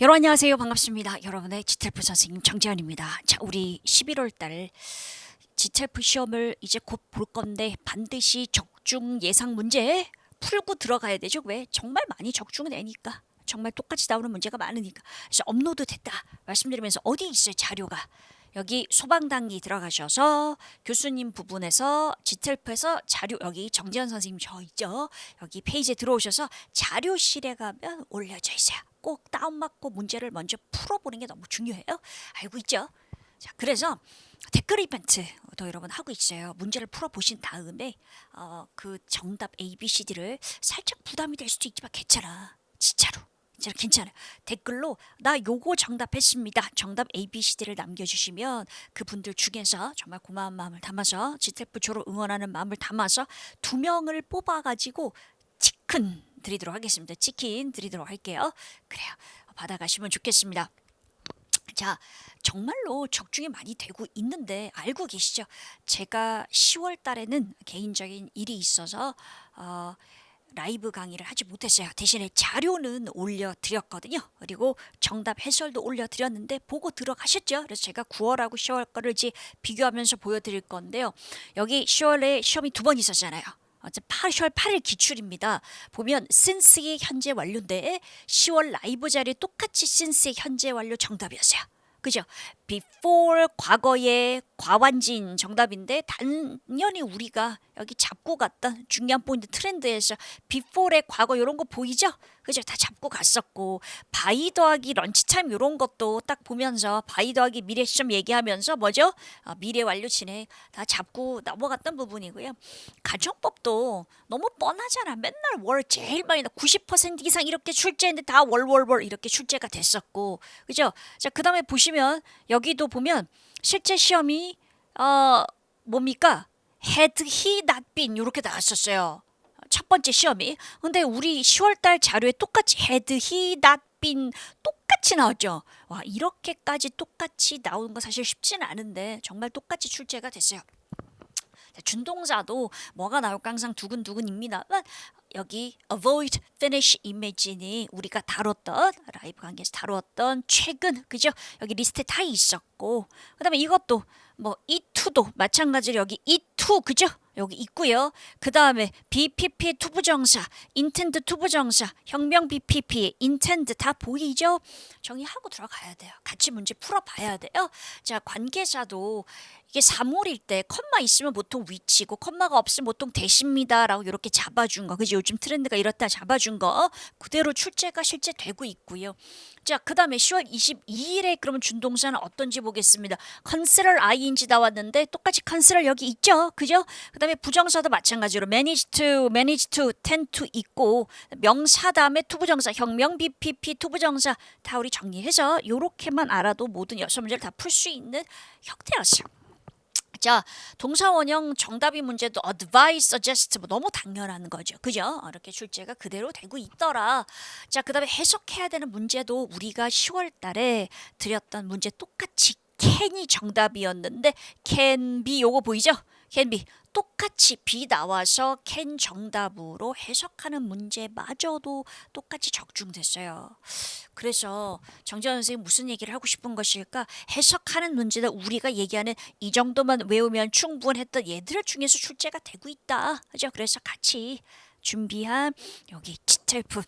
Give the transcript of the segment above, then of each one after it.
여러분 안녕하세요. 반갑습니다. 여러분의 지텔프 선생님 정재현입니다. 자, 우리 11월 달 지텔프 시험을 이제 곧 볼 건데 반드시 적중 예상 문제 풀고 들어가야 되죠. 왜? 정말 많이 적중은 되니까. 정말 똑같이 나오는 문제가 많으니까. 그래서 업로드 됐다 말씀드리면서 어디 있어요 자료가? 여기 소방당기 들어가셔서 교수님 부분에서 지텔프에서 자료 여기 정지현 선생님 저 있죠? 여기 페이지에 들어오셔서 자료실에 가면 올려져 있어요. 꼭 다운받고 문제를 먼저 풀어보는 게 너무 중요해요. 알고 있죠? 자 그래서 댓글 이벤트도 여러분 하고 있어요. 문제를 풀어보신 다음에 어, 그 정답 A, B, C, D를 살짝 부담이 될 수도 있지만 괜찮아. 진짜로 진짜 괜찮아요. 댓글로 나 요거 정답했습니다. 정답 A, B, C, D를 남겨주시면 그분들 중에서 정말 고마운 마음을 담아서 지태프 졸업 응원하는 마음을 담아서 두 명을 뽑아가지고 치킨 드리도록 하겠습니다. 치킨 드리도록 할게요. 그래요. 받아가시면 좋겠습니다. 자, 정말로 적중이 많이 되고 있는데 알고 계시죠? 제가 10월 달에는 개인적인 일이 있어서 어, 라이브 강의를 하지 못했어요. 대신에 자료는 올려드렸거든요. 그리고 정답 해설도 올려드렸는데 보고 들어가셨죠? 그래서 제가 9월하고 10월 거를 이제 비교하면서 보여드릴 건데요. 여기 10월에 시험이 두 번 있었잖아요. 어제 8월 8일 기출입니다. 보면 신스의 현재 완료인데 10월 라이브 자리 똑같이 신스의 현재 완료 정답이었어요. 그죠? before 과거의 과완진 정답인데 당연히 우리가 여기 잡고 갔던 중요한 포인트 트렌드에서 before의 과거 이런 거 보이죠? 그죠? 다 잡고 갔었고 바이 더하기 런치타임 이런 것도 딱 보면서 바이 더하기 미래 시점 얘기하면서 뭐죠? 어, 미래 완료 진행 다 잡고 넘어갔던 부분이고요. 가정법도 너무 뻔하잖아. 맨날 월 제일 많이 나 90% 이상 이렇게 출제했는데 다 월 월 월 이렇게 출제가 됐었고 그죠? 자 그다음에 보시면 여기도 보면 실제 시험이 어 뭡니까? had he not been 이렇게 나왔었어요. 첫 번째 시험이. 근데 우리 10월 달 자료에 똑같이 had he not been 똑같이 나왔죠. 와, 이렇게까지 똑같이 나오는 거 사실 쉽지는 않은데 정말 똑같이 출제가 됐어요. 자, 준동사도 뭐가 나올까 항상 두근두근입니다만 여기 avoid, finish, imagine이 우리가 다뤘던 라이브 관계에서 다뤘던 최근 그죠? 여기 리스트에 다 있었고 그다음에 이것도 뭐 이 투도 마찬가지로 여기 이투 그죠? 여기 있고요. 그 다음에 BPP 투부정사, 인텐드 투부정사, 혁명 BPP, 인텐드 다 보이죠? 정리하고 들어가야 돼요. 같이 문제 풀어봐야 돼요. 자 관계사도 이게 사물일 때 컴마 있으면 보통 위치고 컴마가 없으면 보통 대시입니다라고 이렇게 잡아준 거 그지 요즘 트렌드가 이렇다 잡아준 거 그대로 출제가 실제 되고 있고요. 자 그다음에 10월 22일에 그러면 준동사는 어떤지 보겠습니다. consider ing 나왔는데 똑같이 consider 여기 있죠, 그죠? 그다음에 부정사도 마찬가지로 manage to, manage to, tend to 있고 명사 다음에 투부정사, 혁명 BPP 투부정사 다 우리 정리해서 요렇게만 알아도 모든 여섯 문제를 다 풀 수 있는 형태였어요. 자, 동사 원형 정답이 문제도 advise, suggest 뭐 너무 당연한 거죠. 그죠? 이렇게 출제가 그대로 되고 있더라. 자, 그다음에 해석해야 되는 문제도 우리가 10월 달에 드렸던 문제 똑같이 can이 정답이었는데 can be 요거 보이죠? Can be 똑같이 B 나와서 can 정답으로 해석하는 문제마저도 똑같이 적중됐어요. 그래서 정재원 선생님 무슨 얘기를 하고 싶은 것일까? 해석하는 문제다 우리가 얘기하는 이 정도만 외우면 충분했던 얘들 중에서 출제가 되고 있다. 그죠? 그래서 같이 준비한 여기 지텔프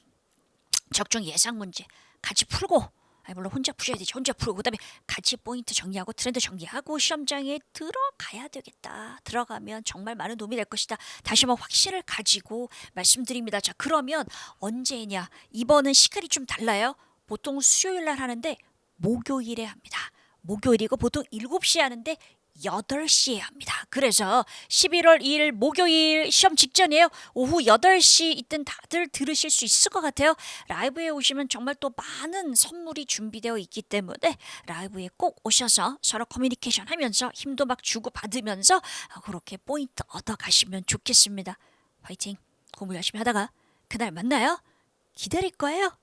적중 예상 문제 같이 풀고 물론 혼자 푸셔야 되죠. 혼자 풀고 그다음에 같이 포인트 정리하고 트렌드 정리하고 시험장에 들어가야 되겠다. 들어가면 정말 많은 도움이 될 것이다. 다시 한번 확신을 가지고 말씀드립니다. 자 그러면 언제냐? 이번은 시간이 좀 달라요. 보통 수요일 날 하는데 목요일에 합니다. 목요일이고 보통 7시에 하는데 8시에 합니다. 그래서 11월 2일 목요일 시험 직전이에요. 오후 8시 이땐 다들 들으실 수 있을 것 같아요. 라이브에 오시면 정말 또 많은 선물이 준비되어 있기 때문에 라이브에 꼭 오셔서 서로 커뮤니케이션 하면서 힘도 막 주고 받으면서 그렇게 포인트 얻어 가시면 좋겠습니다. 화이팅! 공부 열심히 하다가 그날 만나요. 기다릴 거예요.